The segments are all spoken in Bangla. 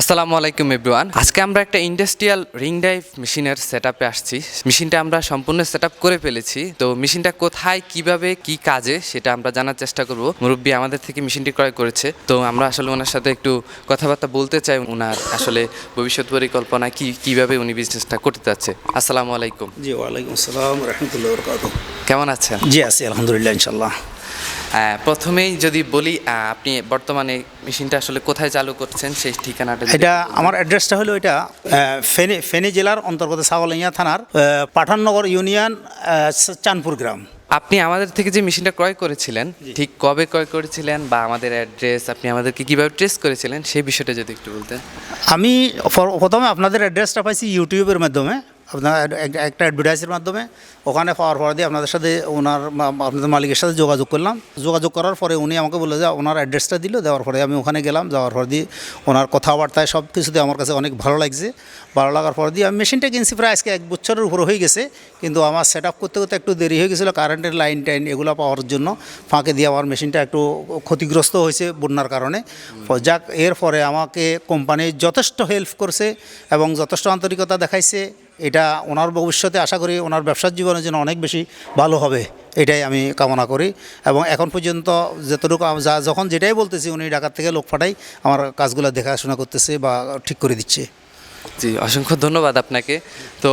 আসসালামু আলাইকুম এভরিওয়ান। আজকে আমরা একটা ইন্ডাস্ট্রিয়াল রিং ডাইভ মেশিনের সেট আপে আসছি। মেশিনটা আমরা সম্পূর্ণ সেট আপ করে ফেলেছি। তো মেশিনটা কোথায় কীভাবে কি কাজে সেটা আমরা জানার চেষ্টা করব। মুরব্বী আমাদের থেকে মেশিনটি ক্রয় করেছে। তো আমরা আসলে ওনার সাথে একটু কথাবার্তা বলতে চাই। ওনার আসলে ভবিষ্যৎ পরিকল্পনা কি কীভাবে উনি বিজনেসটা করতে যাচ্ছে। আসসালামু আলাইকুম। জি ওয়ালাইকুম আসসালাম রহমতুল্লাহ কেমন আছেন? জি আছি আলহামদুলিল্লাহ ইনশাল্লাহ প্রথমেই যদি বলি আপনি বর্তমানে মেশিনটা আসলে কোথায় চালু করছেন সেই ঠিকানাটা এটা আমার অ্যাড্রেসটা হলো এটা ফেনী ফেনী জেলার অন্তর্গত সাওয়ালিয়া থানার পাঠাননগর ইউনিয়ন আহ, চাঁদপুর গ্রাম। আপনি আমাদের থেকে যে মেশিনটা ক্রয় করেছিলেন ঠিক কবে ক্রয় করেছিলেন বা আমাদের অ্যাড্রেস আপনি আমাদেরকে কীভাবে ট্রেস করেছিলেন সেই বিষয়টা যদি একটু বলতেন। আমি প্রথমে আপনাদের অ্যাড্রেসটা পাইছি ইউটিউবের মাধ্যমে আপনার একটা অ্যাডভার্টাইজের মাধ্যমে ওখানে পাওয়ার পর দিয়ে আপনাদের সাথে ওনার আপনাদের মালিকের সাথে যোগাযোগ করলাম। যোগাযোগ করার পরে উনি আমাকে বলল যে, ওনার অ্যাড্রেসটা দিল, দেওয়ার পরে আমি ওখানে গেলাম। যাওয়ার পর দিয়ে ওনার কথাবার্তায় সব কিছুতে আমার কাছে অনেক ভালো লাগছে। ভালো লাগার পর দিয়ে আমি মেশিনটা কিনছি প্রায় আজকে এক বছরের উপরে হয়ে গেছে। কিন্তু আমার সেট আপ করতে করতে একটু দেরি হয়ে গেছিল। কারেন্টের লাইন টাইন এগুলো পাওয়ার জন্য ফাঁকে দিয়ে আমার মেশিনটা একটু ক্ষতিগ্রস্ত হয়েছে বন্যার কারণে। যাক এর পরে আমাকে কোম্পানি যথেষ্ট হেল্প করছে এবং যথেষ্ট আন্তরিকতা দেখাইছে। এটা ওনার ভবিষ্যতে আশা করি ওনার ব্যবসার জীবনের জন্য অনেক বেশি ভালো হবে, এটাই আমি কামনা করি। এবং এখন পর্যন্ত যতটুকু যা যখন যেটাই বলতেছি, উনি ঢাকার থেকে লোক পাঠাই, আমার কাজগুলো দেখাশোনা করতেছে বা ঠিক করে দিচ্ছে। জি, অসংখ্য ধন্যবাদ আপনাকে। তো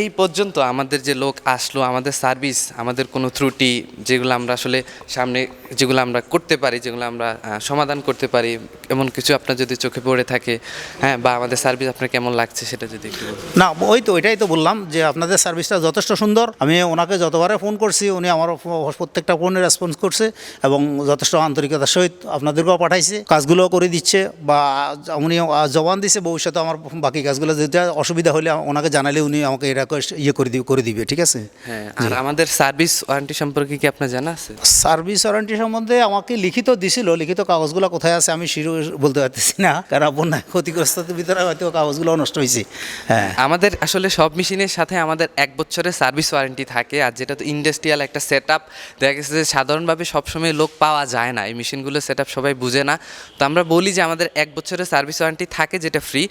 এই পর্যন্ত আমাদের যে লোক আসলো, আমাদের সার্ভিস, আমাদের কোনো ত্রুটি যেগুলো আমরা আসলে সামনে, যেগুলো আমরা করতে পারি, যেগুলো আমরা সমাধান করতে পারি, এমন কিছু আপনার যদি চোখে পড়ে থাকে হ্যাঁ বা আমাদের সার্ভিস আপনার কেমন লাগছে সেটা যদি না, ওই তো, ওইটাই তো বললাম যে আপনাদের সার্ভিসটা যথেষ্ট সুন্দর। আমি ওনাকে যতবারে ফোন করছি, উনি আমার প্রত্যেকটা ফোনে রেসপন্স করছে এবং যথেষ্ট আন্তরিকতার সহিত আপনাদেরকেও পাঠাইছে কাজগুলো করে দিচ্ছে বা উনি জবান দিছে, ভবিষ্যতে আমার বাকি কাজগুলো যেটা অসুবিধা হলে ওনাকে জানালে উনি আমাকে এটা ইয়ে করে দিবে করে দিবে ঠিক আছে? হ্যাঁ আর আমাদের সার্ভিস ওয়ারেন্টি সম্পর্কে কি আপনার জানা আছে? সার্ভিস ওয়ারেন্টি সম্বন্ধে আমাকে লিখিত দিছিল লিখিত কাগজগুলো কোথায় আছে আমি শিরো বলতে পারতেছি না কারণ বন্যায় ক্ষতিগ্রস্তদের ভিতরে হয়তো কাগজগুলো নষ্ট হয়েছে। হ্যাঁ। আমাদের আসলে সব মেশিনের সাথে আমাদের এক বছরের সার্ভিস ওয়ারেন্টি থাকে আর যেটা তো ইন্ডাস্ট্রিয়াল একটা সেট আপ দেখা গেছে যে সাধারণভাবে সবসময় লোক পাওয়া যায় না এই মেশিনগুলো সেট আপ সবাই বুঝে না। তো আমরা বলি যে আমাদের এক বছরের সার্ভিস ওয়ারেন্টি থাকে যেটা ফ্রি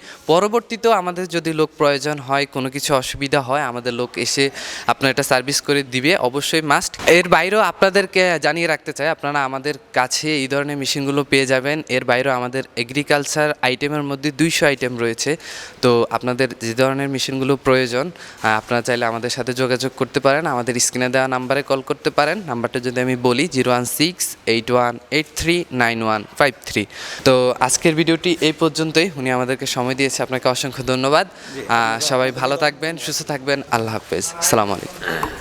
পরবর্তীতেও আমাদের যদি লোক প্রয়োজন হয়, কোনো কিছু অসুবিধা হয়, আমাদের লোক এসে আপনার এটা সার্ভিস করে দিবে, অবশ্যই মাস্ট এর বাইরেও আপনাদেরকে জানিয়ে রাখতে চাই, আপনারা আমাদের কাছে এই ধরনের মেশিনগুলো পেয়ে যাবেন। এর বাইরেও আমাদের এগ্রিকালচার আইটেমের মধ্যে দুইশো আইটেম রয়েছে। তো আপনাদের যে ধরনের মেশিনগুলো প্রয়োজন আপনারা চাইলে আমাদের সাথে যোগাযোগ করতে পারেন। আমাদের স্ক্রিনে দেওয়া নাম্বারে কল করতে পারেন। নাম্বারটা যদি আমি বলি zero one six eight one eight three nine one five three তো আজকের ভিডিওটি এই পর্যন্তই। উনি আমাদেরকে সময় দিয়েছে, আপনাকে অসংখ্য ধন্যবাদ। সবাই ভালো থাকবেন সুস্থ থাকবেন। আল্লাহ হাফেজ। সালাম আলাইকুম।